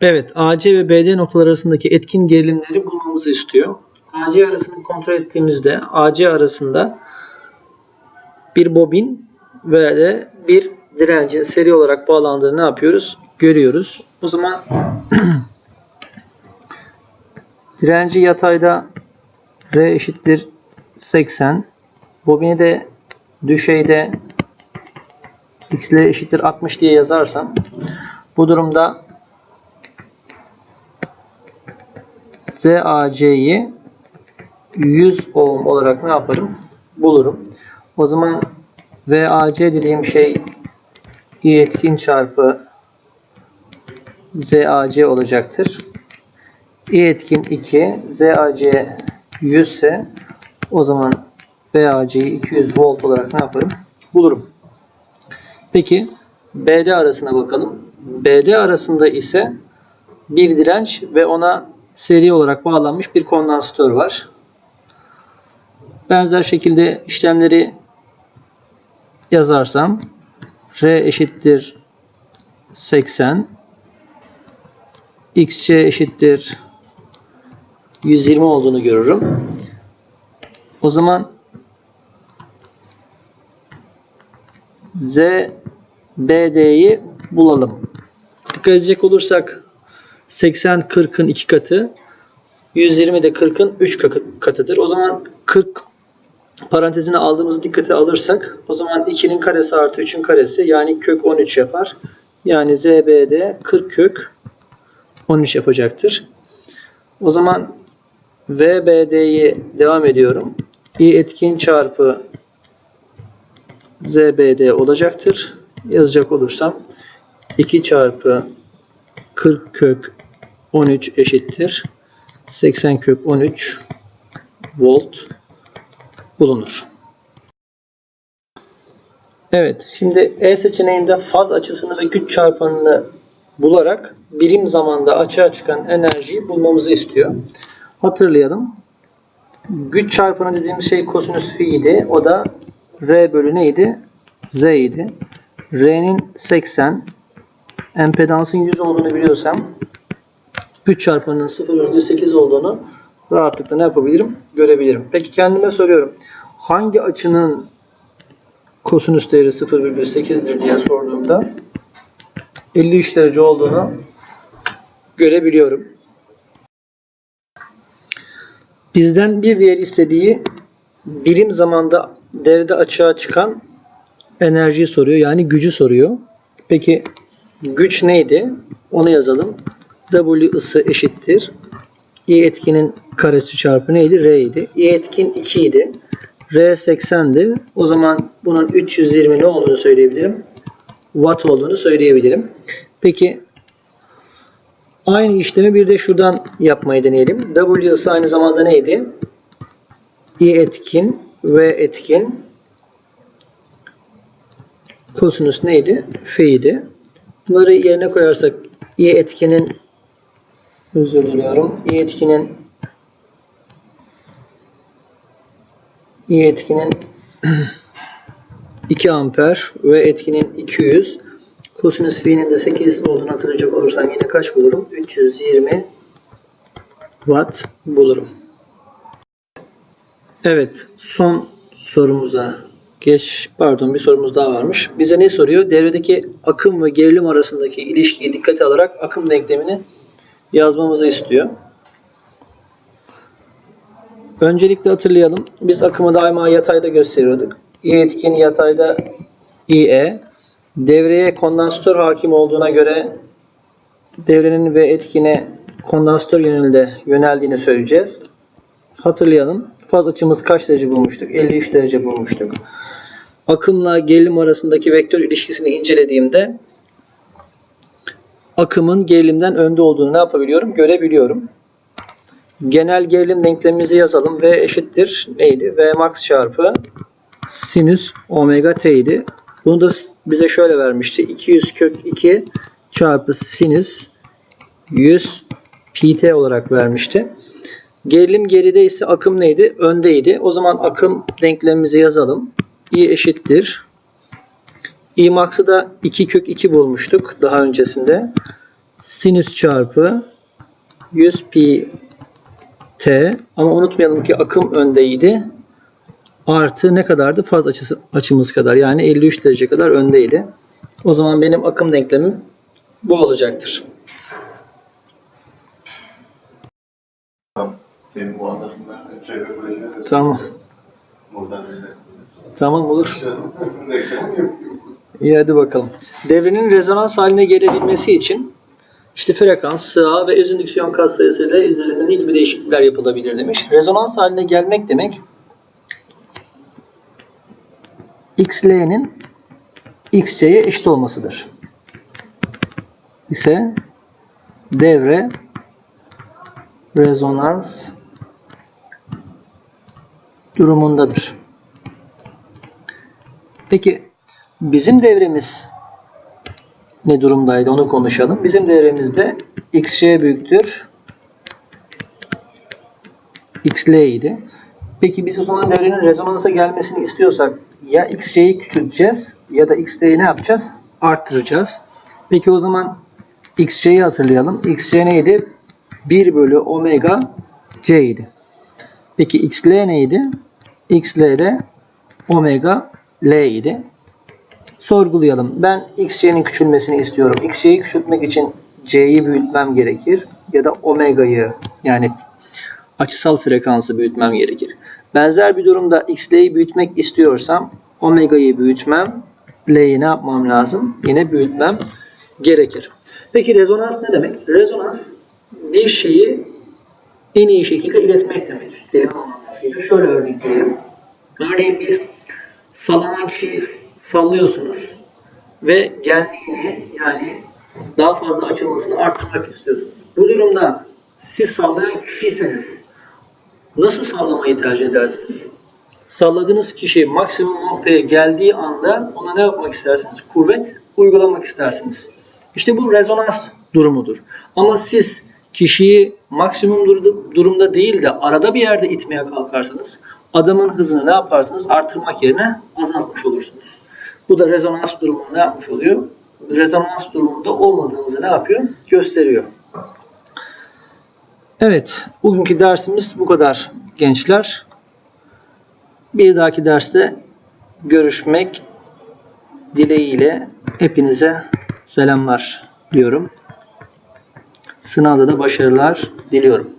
Evet, AC ve BD noktaları arasındaki etkin gerilimleri bulmamızı istiyor. AC arasını kontrol ettiğimizde AC arasında bir bobin ve de bir direncin seri olarak bağlandığını ne yapıyoruz? Görüyoruz. O zaman direnci yatayda R eşittir 80. Bobini de düşeyde x'le eşittir 60 diye yazarsam bu durumda ZAC'yi 100 ohm olarak ne yaparım? Bulurum. O zaman VAC dediğim şey I etkin çarpı ZAC olacaktır. I etkin 2, ZAC 100 ise o zaman VAC'yi 200 volt olarak ne yaparım? Bulurum. Peki BD arasına bakalım. BD arasında ise bir direnç ve ona seri olarak bağlanmış bir kondansatör var. Benzer şekilde işlemleri yazarsam R eşittir 80 XC eşittir 120 olduğunu görürüm. O zaman ZBD'yi bulalım. Dikkat edecek olursak 80 40'ın 2 katı 120 de 40'ın 3 katıdır. O zaman 40 parantezine aldığımızı dikkate alırsak o zaman 2'nin karesi artı 3'ün karesi yani kök 13 yapar. Yani ZBD 40 kök 13 yapacaktır. O zaman VBD'yi devam ediyorum. I etkin çarpı ZBD olacaktır. Yazacak olursam 2 çarpı 40 kök 13 eşittir. 80 kök 13 volt bulunur. Evet, şimdi E seçeneğinde faz açısını ve güç çarpanını bularak birim zamanda açığa çıkan enerjiyi bulmamızı istiyor. Hatırlayalım. Güç çarpanı dediğimiz şey kosinüs fi idi. O da R bölü neydi? Z idi. R'nin 80, empedansın 100 olduğunu biliyorsam güç çarpanının 0,8 olduğunu rahatlıkla ne yapabilirim? Görebilirim. Peki kendime soruyorum. Hangi açının kosinüs değeri 0,8'dir diye sorduğumda 53 derece olduğunu görebiliyorum. Bizden bir diğer istediği birim zamanda devrede açığa çıkan enerjiyi soruyor. Yani gücü soruyor. Peki güç neydi? Onu yazalım. W ısı eşittir. I etkinin karesi çarpı neydi? R idi. I etkin 2 idi. R 80'di. O zaman bunun 320 ne olduğunu söyleyebilirim? Watt olduğunu söyleyebilirim. Peki aynı işlemi bir de şuradan yapmayı deneyelim. W ısı aynı zamanda neydi? I etkin V etkin kosinüs neydi? F idi. Bunları yerine koyarsak I etkinin özür diliyorum. I etkinin I etkinin 2 amper ve etkinin 200 kosinüs fi'nin de 8 olduğunu hatırlayacak olursam yine kaç bulurum? 320 watt bulurum. Evet son sorumuza geç pardon bir sorumuz daha varmış. Bize ne soruyor? Devredeki akım ve gerilim arasındaki ilişkiyi dikkate alarak akım denklemini yazmamızı istiyor. Öncelikle hatırlayalım. Biz akımı daima yatayda gösteriyorduk. I etkin yatayda IE. Devreye kondansatör hakim olduğuna göre devrenin ve etkine kondansatör yönünde yöneldiğini söyleyeceğiz. Hatırlayalım. Faz açımız kaç derece bulmuştuk? 53 derece bulmuştuk. Akımla gerilim arasındaki vektör ilişkisini incelediğimde akımın gerilimden önde olduğunu ne yapabiliyorum? Görebiliyorum. Genel gerilim denklemimizi yazalım. V eşittir neydi? V max çarpı sinüs omega t idi. Bunu da bize şöyle vermişti. 200 kök 2 çarpı sinüs 100 pt olarak vermişti. Gerilim geride ise akım neydi? Öndeydi. O zaman akım denklemimizi yazalım. I eşittir. Imax'ı da 2 kök 2 bulmuştuk daha öncesinde. Sinüs çarpı 100 pi t ama unutmayalım ki akım öndeydi. Artı ne kadardı? Faz açısı, açımız kadar. Yani 53 derece kadar öndeydi. O zaman benim akım denklemim bu olacaktır. Projeleri Tamam. Buradan. Tamam olur. Reklam. İyi hadi bakalım. Devrenin rezonans haline gelebilmesi için işte frekans, sığa ve özündüksiyon katsayısıyla üzerinde ne gibi değişiklikler yapılabilir demiş. Rezonans haline gelmek demek xl'nin xc'ye eşit olmasıdır. ise devre rezonans durumundadır. Peki bizim devremiz ne durumdaydı onu konuşalım. Bizim devremizde xy büyüktür xl idi. Peki biz o zaman devrenin rezonansa gelmesini istiyorsak ya xy'yi küçülteceğiz ya da xl'yi ne yapacağız? Arttıracağız. Peki o zaman xc'yi hatırlayalım. xc neydi? 1 bölü omega c idi. Peki xl neydi? Xl de omega L idi. Sorgulayalım. Ben xc'nin küçülmesini istiyorum. xc'yi küçültmek için c'yi büyütmem gerekir. Ya da omega'yı yani açısal frekansı büyütmem gerekir. Benzer bir durumda xl'yi büyütmek istiyorsam omega'yı büyütmem, l'yi ne yapmam lazım? Yine büyütmem gerekir. Peki rezonans ne demek? Rezonans bir şeyi en iyi şekilde iletmek demek. Kelime anlamıyla. Şöyle örnekleyelim. Örneğin bir sallanan kişiyi sallıyorsunuz ve genliğini yani daha fazla açılmasını arttırmak istiyorsunuz. Bu durumda siz sallayan kişiyseniz nasıl sallamayı tercih edersiniz? Salladığınız kişi maksimum noktaya geldiği anda ona ne yapmak istersiniz? Kuvvet uygulamak istersiniz. İşte bu rezonans durumudur. Ama siz kişiyi maksimum dur- durumda değil de arada bir yerde itmeye kalkarsanız adamın hızını ne yaparsınız? Artırmak yerine azaltmış olursunuz. Bu da rezonans durumunu ne yapmış oluyor? Rezonans durumunda olmadığımızı ne yapıyor? Gösteriyor. Evet, bugünkü dersimiz bu kadar gençler. Bir dahaki derste görüşmek dileğiyle hepinize selamlar diyorum. Sınavda da başarılar diliyorum.